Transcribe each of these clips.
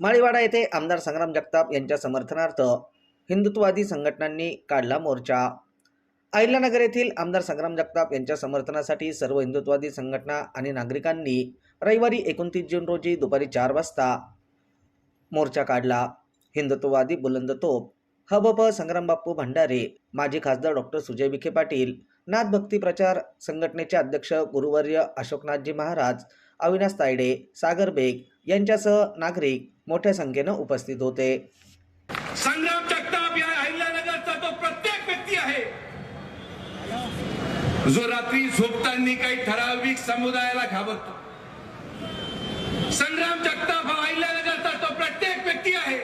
माळीवाडा येथे आमदार संग्राम जगताप यांच्या समर्थनार्थ हिंदुत्ववादी संघटनांनी काढला मोर्चा. अहिल्यानगर येथील आमदार संग्राम जगताप यांच्या समर्थनासाठी सर्व हिंदुत्ववादी संघटना आणि नागरिकांनी रविवारी एकोणतीस जून रोजी दुपारी चार वाजता मोर्चा काढला. हिंदुत्ववादी बुलंद तोप हबप संग्राम बाप्पू भंडारे माजी खासदार डॉक्टर सुजय विखे पाटील नाथ भक्ती प्रचार संघटनेचे अध्यक्ष गुरुवर्य अशोकनाथजी महाराज अविनाश तायडे सागर बेग यांच्यासह नागरिक मोठ्या संख्येनं उपस्थित होते. संग्राम जगताप या अहिल्यानगरचा तो प्रत्येक व्यक्ती आहे. जो रात्री झोपताना काही ठराविक समुदायाला घाबरतो. संग्राम जगताप हा अहिल्यानगरचा तो प्रत्येक व्यक्ती आहे.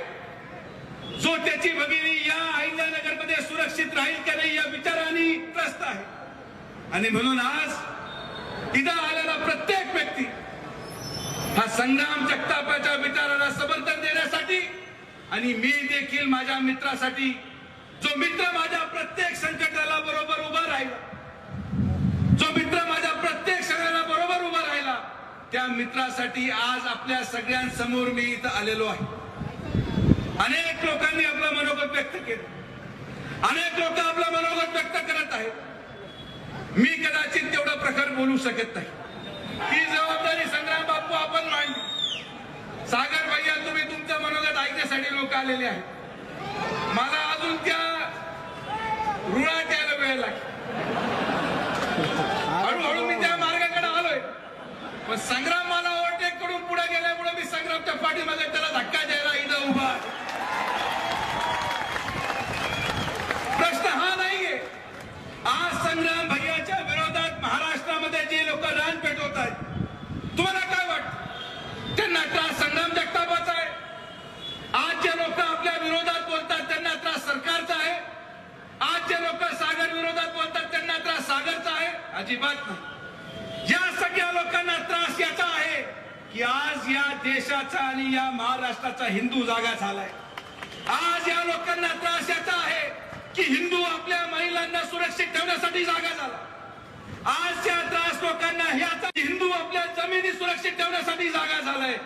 जो त्याची भगिनी या अहिल्यानगरमध्ये सुरक्षित राहील का नाही या विचाराने त्रस्त आहे. आणि म्हणून आज इथं आलेला प्रत्येक हा संग्राम जगतापाच्या विचाराला समर्थन देण्यासाठी आणि मी देखील माझ्या मित्रासाठी जो मित्र माझ्या प्रत्येक संकटाला बरोबर उभा राहिला जो मित्र माझ्या प्रत्येक सगळ्याला बरोबर उभा राहिला त्या मित्रासाठी आज आपल्या सगळ्यांसमोर मी इथं आलेलो आहे. अनेक लोकांनी आपलं मनोगत व्यक्त केलं. अनेक लोक आपलं मनोगत व्यक्त करत आहेत. मी कदाचित तेवढं प्रकार बोलू शकत नाही. ही जबाबदारी सागर भैया तुम्ही तुमचं मनोगत ऐकण्यासाठी लोक आलेले आहेत. मला अजून त्या रुळात द्यायला वेळ लागेल. हळूहळू मी त्या मार्गाकडे आलोय. पण संग्राम मला ओव्हरटेक करून पुढे गेल्यामुळे मी संग्रामच्या पाठीमागे त्याला धक्का द्यायला इथं उभा प्रश्न हा नाहीये. आज संग्राम भैयाच्या विरोधात महाराष्ट्रामध्ये जे लोक रान पेटवत आहेत तुम्हाला काय वाटतं त्यांना त्रास संग्राम जगतापाचा आहे आज जे लोक आपल्या विरोधात बोलतात त्यांना त्रास सरकारचा आहे आज जे लोक सागर विरोधात बोलतात त्यांना त्रास सागरचा आहे? अजिबात नाही. या सगळ्या लोकांना त्रास याचा आहे की आज या देशाचा आणि या महाराष्ट्राचा हिंदू जागा झालाय. आज या लोकांना त्रास याचा आहे की हिंदू आपल्या महिलांना सुरक्षित ठेवण्यासाठी जागा झाला. आज या त्रास लोकांना ह्याचा हिंदू आपल्या जमिनी सुरक्षित ठेवण्यासाठी जागा झालाय.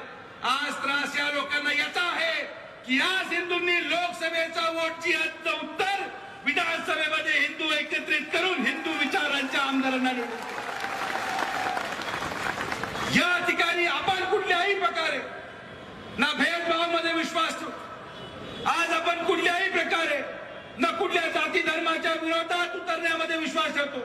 आज त्रास या लोकांना याचा आहे की आज हिंदूंनी लोकसभेचा वोटची जी उत्तर विधानसभेमध्ये हिंदू एकत्रित करून हिंदू विचारांच्या आमदारांना निवडून या ठिकाणी आपण कुठल्याही प्रकारे ना भेदभावामध्ये विश्वास आज आपण कुठल्याही प्रकारे ना कुठल्या जाती धर्माच्या विरोधात उतरण्यामध्ये विश्वास ठेवतो.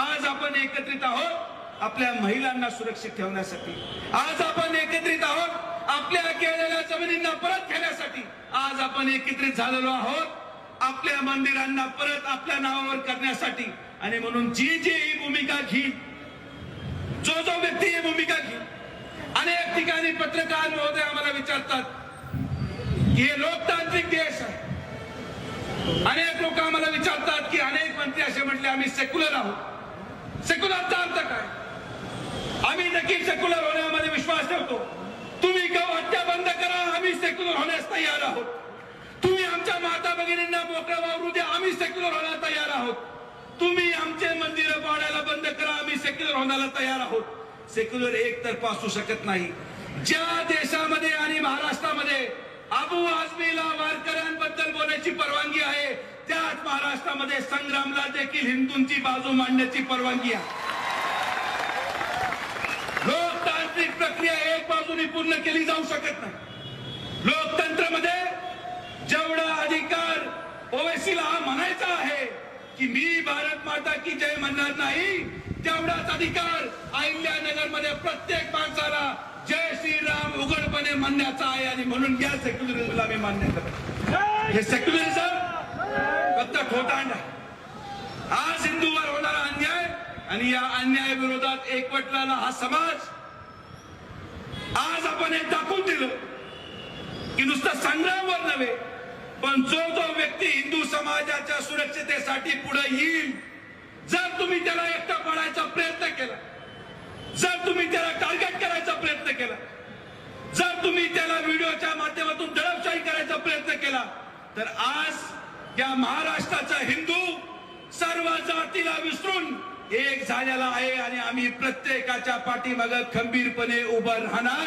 आज आपण एकत्रित आहोत आपल्या महिलांना सुरक्षित ठेवण्यासाठी. आज आपण एकत्रित आहोत आपल्या केलेल्या जमिनींना परत घेण्यासाठी. आज आपण एकत्रित झालेलो आहोत आपल्या मंदिरांना परत आपल्या नावावर करण्यासाठी. आणि म्हणून जी जी ही भूमिका घेईल जो जो व्यक्ती ही भूमिका घेईल अनेक ठिकाणी पत्रकार महोदय आम्हाला विचारतात की हे लोकतांत्रिक देश आहे. अनेक लोक आम्हाला विचारतात की अनेक मंत्री असे म्हटले आम्ही सेक्युलर आहोत. सेक्युलरचा अर्थ काय? आम्ही नक्की सेक्युलर होण्यामध्ये विश्वास ठेवतो. तुम्ही गौ हत्या बंद करा आम्ही सेक्युलर होण्यास तयार आहोत. आमच्या माता भगिनींना मोकळ्या वावरू द्या. आम्ही सेक्युलर होण्यास तयार आहोत. तुम्ही आमचे मंदिर पाडायला बंद करा. आम्ही सेक्युलर होण्याला तयार आहोत. सेक्युलर एक तर्फ असू शकत नाही. ज्या देशामध्ये आणि महाराष्ट्रामध्ये अबू आझमीला वारकऱ्यांबद्दल बोलायची परवानगी आहे त्याच महाराष्ट्रामध्ये संग्रामला देखील हिंदूंची बाजू मांडण्याची परवानगी आहे. लोकतांत्रिक प्रक्रिया एक बाजूने पूर्ण केली जाऊ शकत नाही. लोकतंत्रामध्ये जेवढा अधिकार ओवेसीला हा म्हणायचा आहे की मी भारत माता की जय म्हणणार नाही तेवढाच अधिकार अहिल्यानगरमध्ये प्रत्येक माणसाला जय श्रीराम उघडपणे म्हणण्याचा आहे आणि म्हणून या सेक्युलरिझमला मी मान्य करतो. हे सेक्युलरिझम फक्त खोटांड आहे. आज हिंदूवर होणारा अन्याय आणि या अन्याय विरोधात एकवटलेला हा समाज आज आपण हे दाखवून दिलं की नुसतं संग्रामवर नव्हे पण जो जो व्यक्ती हिंदू समाजाच्या सुरक्षितेसाठी पुढे येईल जर तुम्ही त्याला एकटा पडायचा प्रयत्न केला जर तुम्ही त्याला टार्गेट करायचा प्रयत्न केला जर तुम्ही त्याला व्हिडिओच्या माध्यमातून दडपशाही करायचा प्रयत्न केला तर आज या महाराष्ट्राचा हिंदू सर्व जातीला विसरून एक झालेला आहे आणि आम्ही प्रत्येकाच्या पाठीमागं खंबीरपणे उभं राहणार.